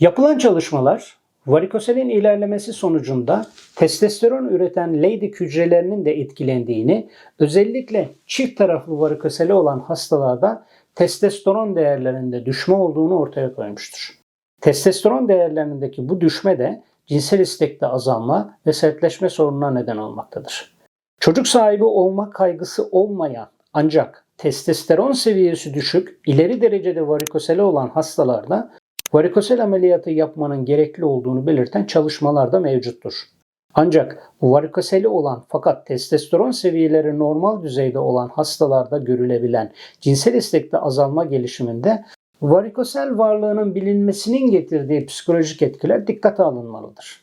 Yapılan çalışmalar varikoselin ilerlemesi sonucunda testosteron üreten Leydig hücrelerinin de etkilendiğini, özellikle çift taraflı varikoseli olan hastalarda testosteron değerlerinde düşme olduğunu ortaya koymuştur. Testosteron değerlerindeki bu düşme de cinsel istekte azalma ve sertleşme sorununa neden olmaktadır. Çocuk sahibi olma kaygısı olmayan ancak testosteron seviyesi düşük, ileri derecede varikoseli olan hastalarda varikosel ameliyatı yapmanın gerekli olduğunu belirten çalışmalar da mevcuttur. Ancak varikoseli olan fakat testosteron seviyeleri normal düzeyde olan hastalarda görülebilen cinsel istekte azalma gelişiminde varikosel varlığının bilinmesinin getirdiği psikolojik etkiler dikkate alınmalıdır.